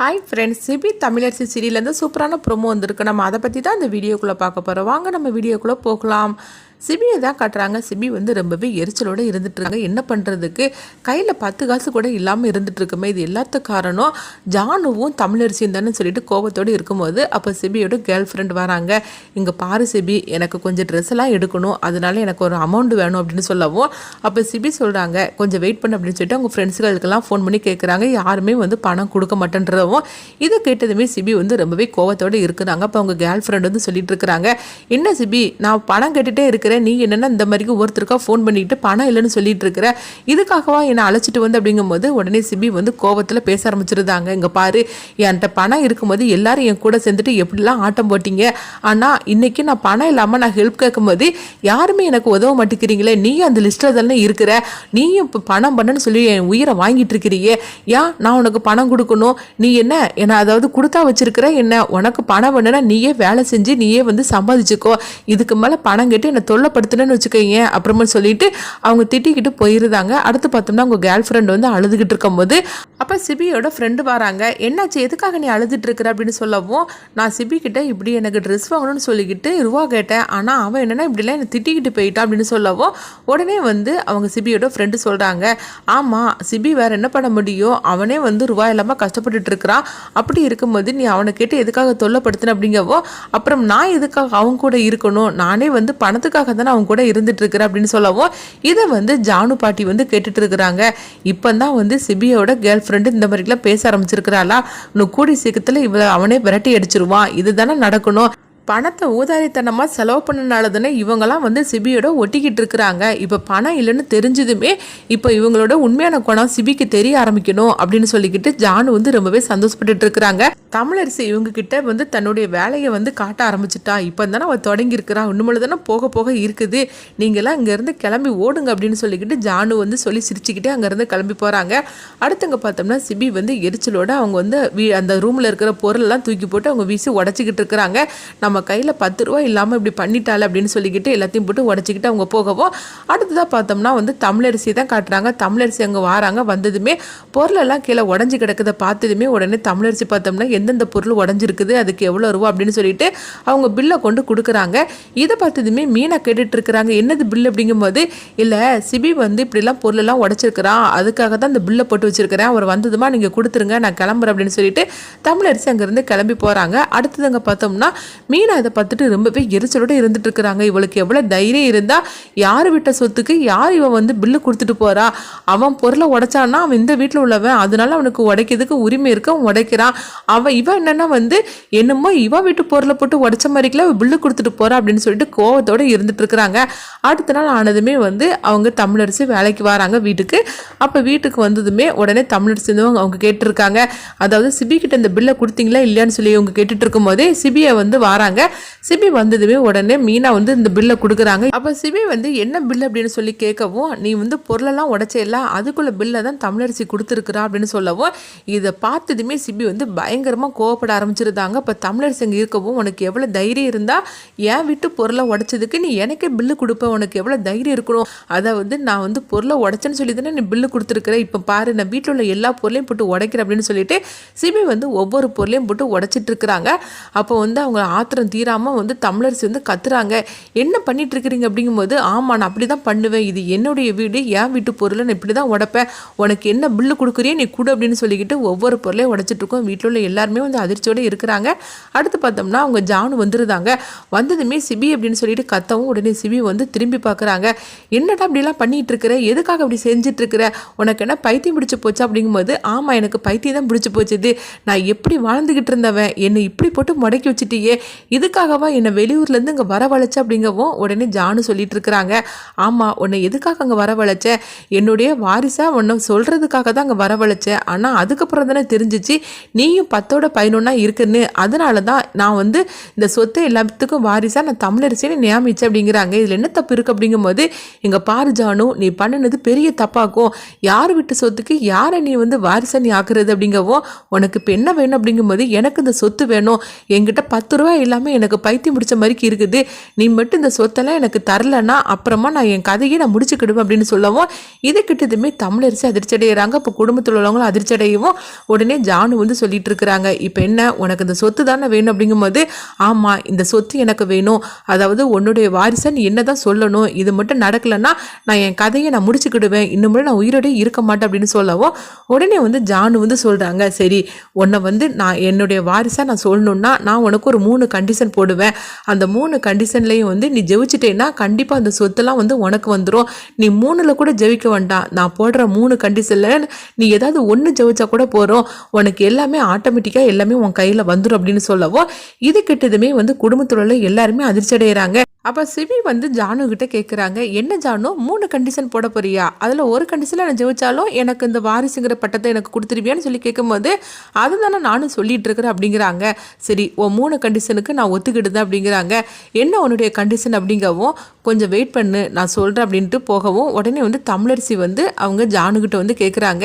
Hi friends சிபி தமிழரசி சீரியல்லேருந்து சூப்பரான ப்ரொமோ வந்திருக்கு. நம்ம அதை பற்றி தான் இந்த வீடியோக்குள்ளே பார்க்க போகிறோம் வாங்க நம்ம வீடியோக்குள்ளே போகலாம். சிபியை தான் காட்டுறாங்க. சிபி வந்து ரொம்பவே எரிச்சலோடு இருந்துட்டுருக்காங்க. என்ன பண்ணுறதுக்கு கையில் பத்து காசு கூட இல்லாமல் இருந்துட்டுருக்குமே. இது எல்லாத்து காரணம் ஜானுவும் தமிழரிசியும் தானே சொல்லிட்டு கோபத்தோடு இருக்கும்போது அப்போ சிபியோட கேர்ள் ஃப்ரெண்ட் வராங்க. இங்கே பாரு சிபி எனக்கு கொஞ்சம் ட்ரெஸ் எல்லாம் எடுக்கணும். அதனால எனக்கு ஒரு அமௌண்ட் வேணும் அப்படின்னு சொல்லவும் அப்போ சிபி சொல்கிறாங்க கொஞ்சம் வெயிட் பண்ணு அப்படின்னு சொல்லிட்டு அவங்க ஃப்ரெண்ட்ஸுகளுக்கெல்லாம் ஃபோன் பண்ணி கேட்குறாங்க யாருமே வந்து பணம் கொடுக்க மாட்டேன்றவும் இதை கேட்டதுமே சிபி வந்து ரொம்பவே கோவத்தோடு இருக்கிறாங்க. அப்போ அவங்க கேர்ள் ஃப்ரெண்ட் வந்து சொல்லிட்டு இருக்கிறாங்க என்ன சிபி நான் பணம் கேட்டுகிட்டே இருக்கிறேன். நீ என்னென்ன இந்த மாதிரி ஒருத்தருக்கா ஃபோன் பண்ணிட்டு பணம் இல்லைன்னு சொல்லிட்டு இருக்கிற இதுக்காகவா என்னை அழைச்சிட்டு வந்து? அப்படிங்கும்போது உடனே சிபி வந்து கோவத்தில் பேச ஆரம்பிச்சிருந்தாங்க. இங்கே பாரு என்கிட்ட பணம் இருக்கும்போது எல்லாரும் என் கூட சேர்ந்துட்டு எப்படிலாம் ஆட்டம் போட்டீங்க? ஆனால் இன்னைக்கு நான் பணம் இல்லாமல் நான் ஹெல்ப் கேட்கும்போது யாருமே எனக்கு உதவ மாட்டேங்கிறீங்களே நீயும் அந்த லிஸ்ட்டில் தானே இருக்கிற? நீயும் இப்போ பணம் பண்ணன்னு சொல்லி என் உயிரை வாங்கிட்டு இருக்கிறியே ஏன் நான் உனக்கு பணம் கொடுக்கணும். நீ என்ன என்ன அதாவது கொடுத்தா வச்சிருக்கிற? என்ன உனக்கு பணம் பண்ணுனா நீயே வேலை செஞ்சு நீயே வந்து சம்பாதிச்சுக்கோ. இதுக்கு மேலே பணம் கேட்டு என்னை தொல்லைப்படுத்துனேன்னு வச்சுக்கோங்க. அப்புறமா சொல்லிட்டு அவங்க திட்டிக்கிட்டு போயிருந்தாங்க. அடுத்து பார்த்தோம்னா அவங்க கேர்ள் ஃப்ரெண்ட் வந்து அழுதுகிட்டு இருக்கும்போது அப்போ சிபியோட ஃப்ரெண்டு வராங்க. என்னாச்சு? எதுக்காக நீ அழுதுட்டு இருக்கிற? அப்படின்னு சொல்லவும் நான் சிபி கிட்ட இப்படி எனக்கு ட்ரெஸ் வாங்கணும்னு சொல்லிக்கிட்டு ரூபா கேட்டேன். ஆனால் அவன் என்னென்னா இப்படிலாம் என்னை திட்டிக்கிட்டு போயிட்டான். அப்படின்னு சொல்லவும் உடனே வந்து அவங்க சிபியோட ஃப்ரெண்டு சொல்கிறாங்க ஆமாம் சிபி வேறு என்ன பண்ண முடியும்? அவனே வந்து ரூபா இல்லாமல் கஷ்டப்பட்டுட்டு இருக்கிறான். அப்படி இருக்கும்போது நீ அவனை கேட்டு எதுக்காக தொல்லைப்படுத்தின? அப்படிங்கவோ அப்புறம் நான் எதுக்காக அவங்க கூட இருக்கணும்? நானே வந்து பணத்துக்காக தானே அவன் கூட இருந்துட்டு இருக்கிறேன் அப்படின்னு சொல்லவும் இதை வந்து ஜானு பாட்டி வந்து கேட்டுட்டு இருக்கிறாங்க இப்போ தான் வந்து சிபியோட கேர்ள் ஃப்ரெண்டு இந்த மாதிரிலாம் பேச ஆரம்பிச்சிருக்கிறாளா? இன்னும் கூடி சீக்கிரத்தில் இவ அவனே விரட்டி அடிச்சிருவான். இதுதானே நடக்கணும். பணத்தை ஊதாரித்தனமாக செலவு பண்ணனால தானே இவங்கெல்லாம் வந்து சிபியோட ஒட்டிக்கிட்டு இருக்கிறாங்க. இப்போ பணம் இல்லைன்னு தெரிஞ்சதுமே இப்போ இவங்களோட உண்மையான குணம் சிபிக்கு தெரிய ஆரம்பிக்கணும் அப்படின்னு சொல்லிக்கிட்டு ஜானு வந்து ரொம்பவே சந்தோஷப்பட்டு இருக்கிறாங்க. தமிழரசி இவங்க கிட்ட வந்து தன்னுடைய வேலையை வந்து காட்ட ஆரம்பிச்சிட்டா. இப்போ தானே அவள் தொடங்கியிருக்கிறா. இன்னும் தானே போக போக இருக்குது. நீங்களாம் இங்கேருந்து கிளம்பி ஓடுங்க அப்படின்னு சொல்லிக்கிட்டு ஜானு வந்து சொல்லி சிரிச்சுக்கிட்டே அங்கேருந்து கிளம்பி போகிறாங்க அடுத்தவங்க பார்த்தோம்னா சிபி வந்து எரிச்சலோட அவங்க வந்து வீ அந்த ரூமில் இருக்கிற பொருளெல்லாம் தூக்கி போட்டு அவங்க வீசி உடச்சிக்கிட்டு இருக்கிறாங்க. நம்ம கையில் பத்து ரூபா இல்லாமல் இப்படி பண்ணிட்டாள் அப்படின்னு சொல்லிக்கிட்டு எல்லாத்தையும் போட்டு உடச்சிக்கிட்டு அவங்க போகவும் அடுத்ததாக பார்த்தோம்னா வந்து தமிழரிசி தான் காட்டுறாங்க. தமிழரிசி அங்கே வராங்க. வந்ததுமே பொருளெல்லாம் கீழே உடஞ்சி கிடக்குதை பார்த்ததுமே உடனே தமிழரிசி பார்த்தோம்னா எந்தெந்த பொருள் உடஞ்சிருக்குது அதுக்கு எவ்வளோ ரூபா அப்படின்னு சொல்லிட்டு அவங்க பில்லை கொண்டு கொடுக்குறாங்க. இதை பார்த்ததுமே மீனா கேட்டுட்ருக்குறாங்க என்னது பில் அப்படிங்கும்போது இல்லை சிபி வந்து இப்படிலாம் பொருளெல்லாம் உடச்சிருக்கிறான். அதுக்காக தான் இந்த பில்லை போட்டு வச்சிருக்கிறேன். அவர் வந்ததுமா நீங்கள் கொடுத்துருங்க. நான் கிளம்புறேன் அப்படின்னு சொல்லிட்டு தமிழரிசி அங்கேருந்து கிளம்பி போகிறாங்க அடுத்ததுங்க பார்த்தோம்னா மீன் இதை பார்த்துட்டு ரொம்பவே எரிச்சலோட இருந்துட்டு இருக்கிறாங்க? இவளுக்கு எவ்வளோ தைரியம் இருந்தால் யார் விட்ட சொத்துக்கு யார் இவன் வந்து பில்லு கொடுத்துட்டு போறா? அவன் பொருளை உடைச்சான்னா அவன் இந்த வீட்டில் உள்ளவன். அதனால அவனுக்கு உடைக்கிறதுக்கு உரிமை இருக்க அவன் உடைக்கிறான். அவன் இவன் என்னன்னா வந்து என்னமோ இவன் வீட்டு பொருளை போட்டு உடைச்ச மாதிரிக்கெல்லாம் அவன் பில்லு கொடுத்துட்டு போறா அப்படின்னு சொல்லிட்டு கோவத்தோட இருந்துட்டு இருக்கிறாங்க. அடுத்த நாள் ஆனதுமே வந்து அவங்க தமிழரசு வேலைக்கு வராங்க வீட்டுக்கு. அப்போ வீட்டுக்கு வந்ததுமே உடனே தமிழரசு வந்து அவங்க- கேட்டிருக்காங்க. அதாவது சிபி கிட்ட இந்த பில்லை கொடுத்தீங்களா இல்லையான்னு சொல்லி அவங்க கேட்டுட்டு இருக்கும்போதே சிபியை வந்து வாராங்க. சிபி வந்ததுமே உடனே மீனா வந்து இந்த பில்லை கொடுக்குறாங்க. அப்போ சிபி வந்து என்ன பில் அப்படின்னு சொல்லி கேட்கவும் நீ வந்து பொருளெல்லாம் உடைச்சேல்ல அதுக்குள்ள பில்லை தான் தமிழரசி கொடுத்துருக்குறா அப்படின்னு சொல்லவும் இதை பார்த்ததுமே சிபி வந்து பயங்கரமாக கோவப்பட ஆரம்பிச்சிருந்தாங்க. இப்போ தமிழரசி அங்கே இருக்கவும் உனக்கு எவ்வளோ தைரியம் இருந்தால் ஏன் விட்டு பொருளை உடைச்சதுக்கு நீ எனக்கே பில்லு கொடுப்ப உனக்கு எவ்வளோ தைரியம் இருக்கணும். அதை வந்து நான் வந்து பொருளை உடச்சேன்னு சொல்லி தானே நீ பில்லு கொடுத்துருக்குறேன் இப்போ பாரு நான் வீட்டில் உள்ள எல்லா பொருளையும் போட்டு உடைக்கிறேன் அப்படின்னு சொல்லிட்டு சிபி வந்து ஒவ்வொரு பொருளையும் போட்டு உடைச்சிட்டு இருக்கிறாங்க. அப்போ வந்து அவங்க ஆத்திரம் தீராமல் வந்து தமிழரசி வந்து கத்துறாங்க. என்ன பண்ணிட்டு இருக்கிறீங்க அப்படிங்கும்போது ஆமாம் நான் அப்படி தான் பண்ணுவேன். இது என்னுடைய வீடு. என் வீட்டு பொருளை நான் இப்படி தான் உடைப்பேன். உனக்கு என்ன பில்லு கொடுக்குறியோ நீ கொடு அப்படின்னு சொல்லிக்கிட்டு ஒவ்வொரு பொருளையும் உடச்சிட்டு இருக்கோம் வீட்டில் உள்ள எல்லாருமே வந்து அதிர்ச்சியோடு இருக்கிறாங்க. அடுத்து பார்த்தோம்னா அவங்க ஜானு வந்துருந்தாங்க. வந்ததுமே சிபி அப்படின்னு சொல்லிட்டு கத்தவும் உடனே சிபி வந்து திரும்பி பார்க்குறாங்க என்னடா இப்படிலாம் பண்ணிட்டு இருக்கிற எதுக்காக அப்படி செஞ்சுட்டு இருக்கிற உனக்கு என்ன பைத்தியம் பிடிச்சி போச்சு? அப்படிங்கும்போது ஆமாம் எனக்கு பைத்தியம் தான் பிடிச்சி போச்சுது. நான் எப்படி வாழ்ந்துக்கிட்டு இருந்தவன்? என்னை இப்படி போட்டு முடக்கி வச்சுட்டியே. இதுக்காகவா என்னை வெளியூர்லேருந்து இங்கே வரவழைச்ச அப்படிங்கவும் உடனே ஜானு சொல்லிட்டு இருக்கிறாங்க ஆமாம் உன்னை எதுக்காக அங்கே வரவழைச்ச? என்னுடைய வாரிசாக உன்னை சொல்கிறதுக்காக தான் அங்கே வரவழைச்சேன் ஆனால் அதுக்கப்புறம் தானே தெரிஞ்சிச்சு நீயும் பத்தோட பதினொன்னா இருக்குன்னு. அதனால தான் நான் வந்து இந்த சொத்தை எல்லாத்துக்கும் வாரிசாக நான் தமிழரசின்னு நியமிச்சேன் அப்படிங்கிறாங்க. இதில் என்ன தப்பு இருக்குது அப்படிங்கும்போது எங்கள் பாரு ஜானு நீ பண்ணினது பெரிய தப்பாக்கும் யார் விட்டு சொத்துக்கு யாரை நீ வந்து வாரிசா நீ ஆக்குறது அப்படிங்கவும் உனக்கு இப்போ என்ன வேணும் அப்படிங்கும்போது எனக்கு இந்த சொத்து வேணும். என்கிட்ட பத்து ரூபா இல்லாமல் எல்லாமே எனக்கு பைத்தியம் முடிச்ச மாதிரி இருக்குது. நீ மட்டும் இந்த சொத்தெல்லாம் எனக்கு தரலன்னா அப்புறமா நான் என் கதையை நான் முடிச்சுக்கிடுவேன் அப்படின்னு சொல்லவும் இது கிட்டதுமே தமிழரசி அதிர்ச்சி அடைகிறாங்க இப்போ குடும்பத்தில் உள்ளவங்களும் அதிர்ச்சி அடையவும் உடனே ஜானு வந்து சொல்லிட்டு இருக்கிறாங்க. இப்போ என்ன? உனக்கு இந்த சொத்து தானே வேணும் அப்படிங்கும்போது ஆமாம் இந்த சொத்து எனக்கு வேணும். அதாவது உன்னுடைய வாரிசை நீ என்ன தான் சொல்லணும்? இது மட்டும் நடக்கலைன்னா நான் என் கதையை நான் முடிச்சுக்கிடுவேன். இன்னும் நான் உயிரோடய இருக்க மாட்டேன் அப்படின்னு சொல்லவும் உடனே வந்து ஜானு வந்து சொல்கிறாங்க சரி உன்னை வந்து நான் என்னுடைய வாரிசாக நான் சொல்லணுன்னா நான் உனக்கு ஒரு மூணு கண்டிஷன் போடுவேன். அந்த மூணு கண்டிஷன்லேயும் வந்து நீ ஜெயிச்சிட்டேன்னா கண்டிப்பாக அந்த சொத்துலாம் வந்து உனக்கு வந்துடும் நீ மூணில் கூட ஜெயிக்க வேண்டாம். நான் போடுற மூணு கண்டிஷனில் நீ ஏதாவது ஒன்று ஜெயிச்சா கூட போகிறோம் உனக்கு எல்லாமே ஆட்டோமேட்டிக்காக எல்லாமே உன் கையில் வந்துடும் அப்படின்னு சொல்லவும் இது கிட்டதுமே வந்து குடும்பத்தில் உள்ள எல்லாருமே அதிர்ச்சி அடைகிறாங்க அப்போ சிவி வந்து ஜானு கிட்ட கேட்குறாங்க என்ன ஜானு மூணு கண்டிஷன் போட போறியா? அதில் ஒரு கண்டிஷனில் நான் ஜெயிச்சாலும் எனக்கு இந்த வாரிசுங்கிற பட்டத்தை எனக்கு கொடுத்துருவியான்னு சொல்லி கேட்கும்போது அதுதானே நானும் சொல்லிட்டு இருக்கிறேன் அப்படிங்கிறாங்க. சரி ஓ மூணு கண்டிஷனுக்கு நான் ஒத்துக்கிடுதேன் அப்படிங்கிறாங்க. என்ன உன்னுடைய கண்டிஷன் அப்படிங்கவும் கொஞ்சம் வெயிட் பண்ணு நான் சொல்கிறேன் அப்படின்ட்டு போகவும் உடனே வந்து தமிழரசி வந்து அவங்க ஜானுக்கிட்ட வந்து கேட்குறாங்க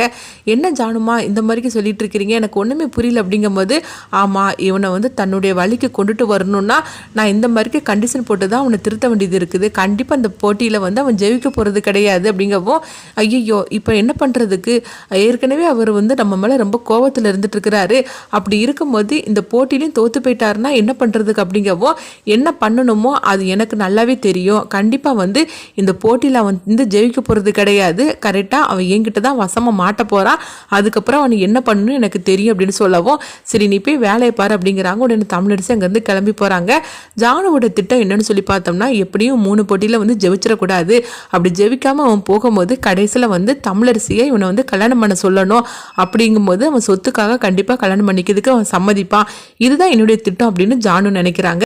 என்ன ஜானுமா இந்த மாதிரிக்கு சொல்லிட்டு இருக்கிறீங்க? எனக்கு ஒன்றுமே புரியல அப்படிங்கும்போது ஆமாம் இவனை வந்து தன்னுடைய வழிக்கு கொண்டுட்டு வரணும்னா நான் இந்த மாதிரிக்கு கண்டிஷன் போட்டு தான் அவனை திருத்த வேண்டியது இருக்குது. கண்டிப்பாக அந்த போட்டியில் வந்து அவன் ஜெயிக்க போகிறது கிடையாது அப்படிங்கவும் ஐயோ இப்போ என்ன பண்ணுறதுக்கு ஏற்கனவே அவர் வந்து நம்ம மேலே ரொம்ப கோவத்தில் இருந்துட்டு இருக்கிறாரு. அப்படி இருக்கும்போது இந்த போட்டிலையும் தோற்று போயிட்டாருன்னா என்ன பண்ணுறது பண்ணுறதுக்கு அப்படிங்கவும் என்ன பண்ணணுமோ அது எனக்கு நல்லாவே தெரியும். கண்டிப்பாக வந்து இந்த போட்டியில் அவன் வந்து ஜெயிக்க போகிறது கிடையாது. கரெக்டாக அவன் என்கிட்ட தான் வசமாக மாட்ட போகிறான் அதுக்கப்புறம் அவன் என்ன பண்ணணும் எனக்கு தெரியும் அப்படின்னு சொல்லவும் சரி நீ போய் வேலையை பாரு அப்படிங்கிறாங்க. உடனே தமிழரசு அங்கேருந்து கிளம்பி போகிறாங்க ஜானுவோட திட்டம் என்னன்னு சொல்லி பார்த்தோம்னா எப்படியும் மூணு போட்டியில் வந்து ஜெயிச்சிடக்கூடாது. அப்படி ஜெயிக்காமல் அவன் போகும்போது கடைசியில் வந்து தமிழரசியை இவனை வந்து கல்யாணம் பண்ண சொல்லணும். அப்படிங்கும்போது அவன் சொத்துக்காக கண்டிப்பாக கல்யாணம் பண்ணிக்கிறதுக்கு அவன் சம்மதிப்பான். இதுதான் என்னுடைய திட்டம் அப்படின்னு ஜானு நினைக்கிறாங்க.